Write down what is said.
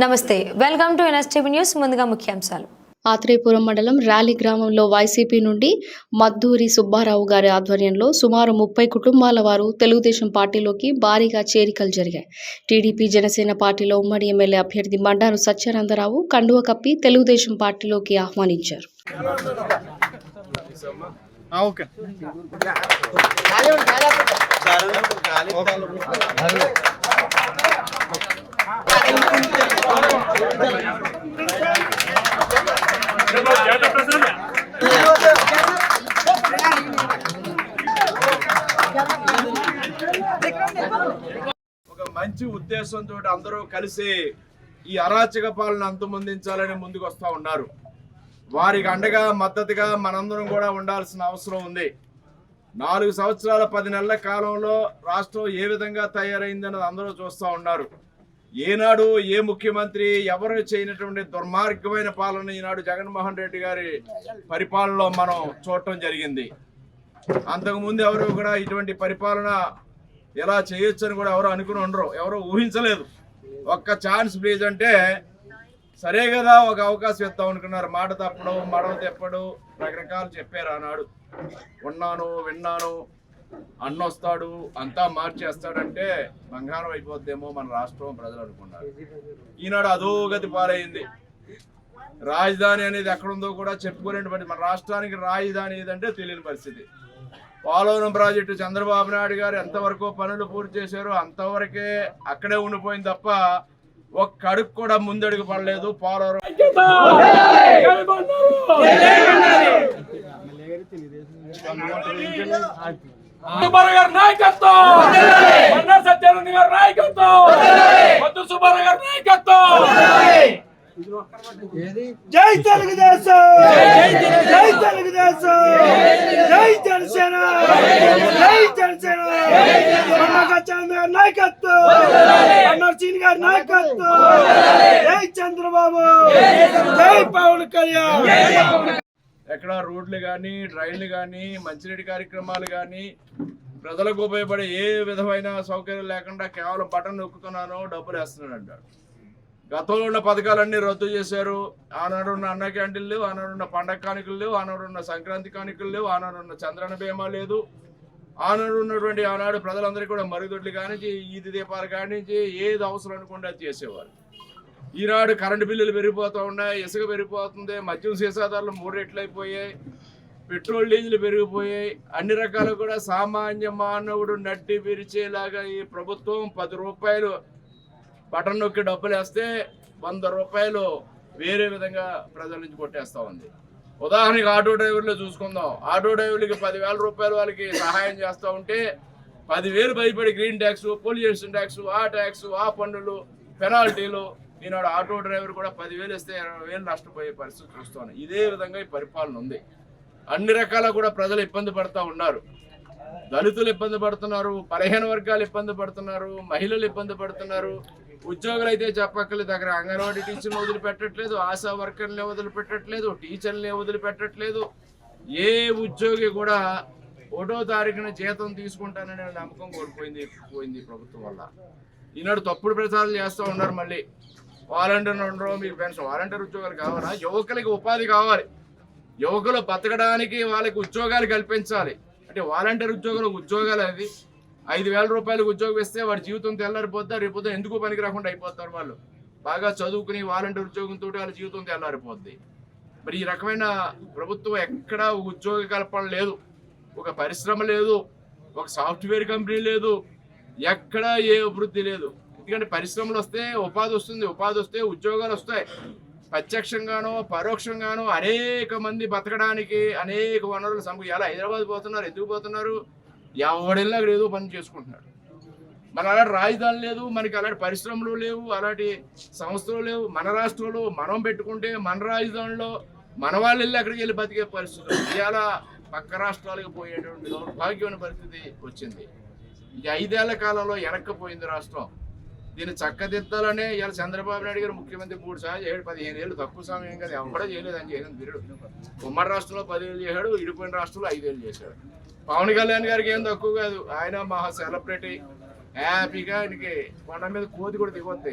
నమస్తే welcome to NSTV news ముందుగా ముఖ్యాంశాలు. ఆత్రేయపురం మండలం ర్యాలీ గ్రామంలో వైసీపీ నుండి మద్దూరి సుబ్బారావు గారి ఆధ్వర్యంలో సుమారు ముప్పై కుటుంబాల వారు తెలుగుదేశం పార్టీలోకి భారీగా చేరికలు జరిగాయి. టీడీపీ జనసేన పార్టీలో ఉమ్మడి ఎమ్మెల్యే అభ్యర్థి బండారు సత్యానందరావు కండువ కప్పి తెలుగుదేశం పార్టీలోకి ఆహ్వానించారు. ఓకే. ఒక మంచి ఉద్దేశంతో అందరూ కలిసి ఈ అరాచక పాలన అంతమొందించాలని ముందుకు వస్తూ ఉన్నారు. వారికి అండగా మద్దతుగా మనందరం కూడా ఉండాల్సిన అవసరం ఉంది. నాలుగు సంవత్సరాల పది నెలల కాలంలో రాష్ట్రం ఏ విధంగా తయారైందన్నది అందరూ చూస్తూ ఉన్నారు. ఏనాడు ఏ ముఖ్యమంత్రి ఎవరు చేయనటువంటి దుర్మార్గమైన పాలన ఈనాడు జగన్మోహన్ రెడ్డి గారి పరిపాలనలో మనం చూడటం జరిగింది. అంతకుముందు ఎవరు కూడా ఇటువంటి పరిపాలన ఎలా చేయొచ్చు కూడా ఎవరు అనుకుని ఉండరు. ఎవరు ఊహించలేదు. ఒక్క ఛాన్స్ ప్లీజ్ అంటే సరే కదా ఒక అవకాశం ఇస్తాం అనుకున్నారు. మాట తప్పడం మడవ తెప్పడు రకరకాలు చెప్పారు ఆనాడు. ఉన్నాను విన్నాను అన్నొస్తాడు అంతా మార్చేస్తాడంటే బంగారం అయిపోద్దేమో మన రాష్ట్రం ప్రజలు అనుకున్నారు. ఈనాడు అధోగతి పాలైంది. రాజధాని అనేది ఎక్కడుందో కూడా చెప్పుకునేటువంటి మన రాష్ట్రానికి రాజధాని ఏదంటే తెలియని పరిస్థితి. పోలవరం ప్రాజెక్టు చంద్రబాబు నాయుడు గారు ఎంతవరకు పనులు పూర్తి చేశారో అంతవరకే అక్కడే ఉండిపోయింది తప్ప ఒక్క అడుగు కూడా ముందడుగు పడలేదు పోలవరం. సుబ్బారావు గారి నాయకత్వం! బండారు సత్యానంద గారి నాయకత్వం! మధు సుబ్బారావు గారి నాయకత్వం! జై తెలుగుదేశం! జై తెలుగుదేశం! జై జనసేన! జై జనసేన! నాయకత్వం. గారి నాయకత్వం. జై చంద్రబాబు. జై పవన్ కళ్యాణ్. ఎక్కడ రోడ్లు కానీ ట్రైన్లు కానీ మంచినీటి కార్యక్రమాలు కానీ ప్రజలకు ఉపయోగపడే ఏ విధమైన సౌకర్యం లేకుండా కేవలం బటన్ నొక్కుతున్నాను డబ్బులు వేస్తున్నాను అంటాడు. గతంలో ఉన్న పథకాలన్నీ రద్దు చేశారు. ఆనాడు ఉన్న అన్న క్యాంటీన్లు లేవు ఆనాడు ఉన్న పండగ కానుకలు లేవు ఆనాడు ఉన్న సంక్రాంతి కానుకలు లేవు ఆనాడు ఉన్న చంద్రన బీమా లేదు. ఆనాడు ఉన్నటువంటి ఆనాడు ప్రజలందరికీ కూడా మరుగుదొడ్లు కానించి ఈది దీపాలు కానించి ఏది అవసరం అనుకుండా అది చేసేవారు. ఈనాడు కరెంటు బిల్లులు పెరిగిపోతూ ఉన్నాయి ఇసుక పెరిగిపోతుంది మద్యం సీసాదారులు మూడు రెట్లు అయిపోయాయి పెట్రోల్ డీజిల్ పెరిగిపోయాయి. అన్ని రకాలు కూడా సామాన్య మానవుడు నడ్డి విరిచేలాగా ఈ ప్రభుత్వం పది రూపాయలు బటన్ నొక్కి డబ్బులు వేస్తే వంద రూపాయలు వేరే విధంగా ప్రజల నుంచి కొట్టేస్తూ ఉంది. ఉదాహరణకి ఆటో డ్రైవర్లు చూసుకుందాం. ఆటో డ్రైవర్లకి పదివేల రూపాయలు వాళ్ళకి సహాయం చేస్తూ ఉంటే పదివేలు భయపడి గ్రీన్ ట్యాక్స్ పొల్యూషన్ ట్యాక్స్ ఆ ట్యాక్స్ ఆ పన్నులు పెనాల్టీలు ఈనాడు ఆటో డ్రైవర్ కూడా పదివేలు ఇస్తే ఇరవై వేలు నష్టపోయే పరిస్థితి చూస్తాను ఇదే విధంగా ఈ పరిపాలన ఉంది. అన్ని రకాల కూడా ప్రజలు ఇబ్బంది పడుతూ ఉన్నారు. దళితులు ఇబ్బంది పడుతున్నారు బలహీన వర్గాలు ఇబ్బంది పడుతున్నారు మహిళలు ఇబ్బంది పడుతున్నారు. ఉద్యోగులు అయితే చెప్పక్కర్లేదు. దగ్గర అంగన్వాడీ టీచర్లు వదిలిపెట్టట్లేదు ఆశా వర్కర్ని వదిలిపెట్టట్లేదు టీచర్ని వదిలిపెట్టట్లేదు. ఏ ఉద్యోగి కూడా ఒకటో తారీఖున జీతం తీసుకుంటాననే నమ్మకం కోల్పోయింది పోయింది ప్రభుత్వం వల్ల. ఈనాడు తప్పుడు ప్రచారాలు చేస్తూ ఉన్నారు మళ్ళీ. వాలంటీర్ ఉండరు మీకు పెన్షన్ వాలంటీర్ ఉద్యోగాలు కావాలా? యువకులకి ఉపాధి కావాలి. యువకులు బతకడానికి వాళ్ళకి ఉద్యోగాలు కల్పించాలి. అంటే వాలంటీర్ ఉద్యోగులు ఉద్యోగాలు అది ఐదు వేల రూపాయలకు ఉద్యోగం ఇస్తే వాడి జీవితం తెల్లారిపోద్దా? రేపు ఎందుకు పనికి రాకుండా అయిపోతారు వాళ్ళు? బాగా చదువుకుని వాలంటీర్ ఉద్యోగంతో వాళ్ళ జీవితం తెల్లారిపోద్ది. మరి ఈ రకమైన ప్రభుత్వం ఎక్కడా ఉద్యోగ కల్పన లేదు. ఒక పరిశ్రమ లేదు. ఒక సాఫ్ట్వేర్ కంపెనీ లేదు. ఎక్కడా ఏ అభివృద్ధి లేదు. ఎందుకంటే పరిశ్రమలు వస్తే ఉపాధి వస్తుంది ఉపాధి వస్తే ఉద్యోగాలు వస్తాయి. ప్రత్యక్షంగానో పరోక్షంగానో అనేక మంది బతకడానికి అనేక వనరులు సంప ఎలా హైదరాబాద్ పోతున్నారు ఎందుకు పోతున్నారు? ఎవడెళ్ళి అక్కడ ఏదో పని చేసుకుంటున్నాడు. మన అలాంటి రాజధాని లేదు మనకి అలాంటి పరిశ్రమలు లేవు అలాంటి సంస్థలు లేవు. మన రాష్ట్రంలో మనం పెట్టుకుంటే మన రాజధానిలో మన వాళ్ళు వెళ్ళి అక్కడికి వెళ్ళి బతికే పరిస్థితి ఇవాళ పక్క రాష్ట్రాలకు పోయేటువంటి దౌర్భాగ్యమైన పరిస్థితి వచ్చింది. ఈ ఐదేళ్ళ కాలంలో వెనక్కపోయింది రాష్ట్రం. దీన్ని చక్కదిద్దాలనే ఇవాళ చంద్రబాబు నాయుడు గారు ముఖ్యమంత్రి మూడు సార్లు ఏడు పదిహేను ఏళ్ళు తక్కువ సమయం కదా. ఎవడో చేయలేదు అని చేయడం తిరుడు ఉమ్మడి రాష్ట్రంలో పదివేలు చేశాడు ఇడిపోయిన రాష్ట్రంలో ఐదేళ్ళు చేశాడు. పవన్ కళ్యాణ్ గారికి ఏం తక్కువ కాదు. ఆయన మహా సెలబ్రిటీ హ్యాపీగా ఆయనకి కొండ మీద కోతి కూడా దిగొద్ది.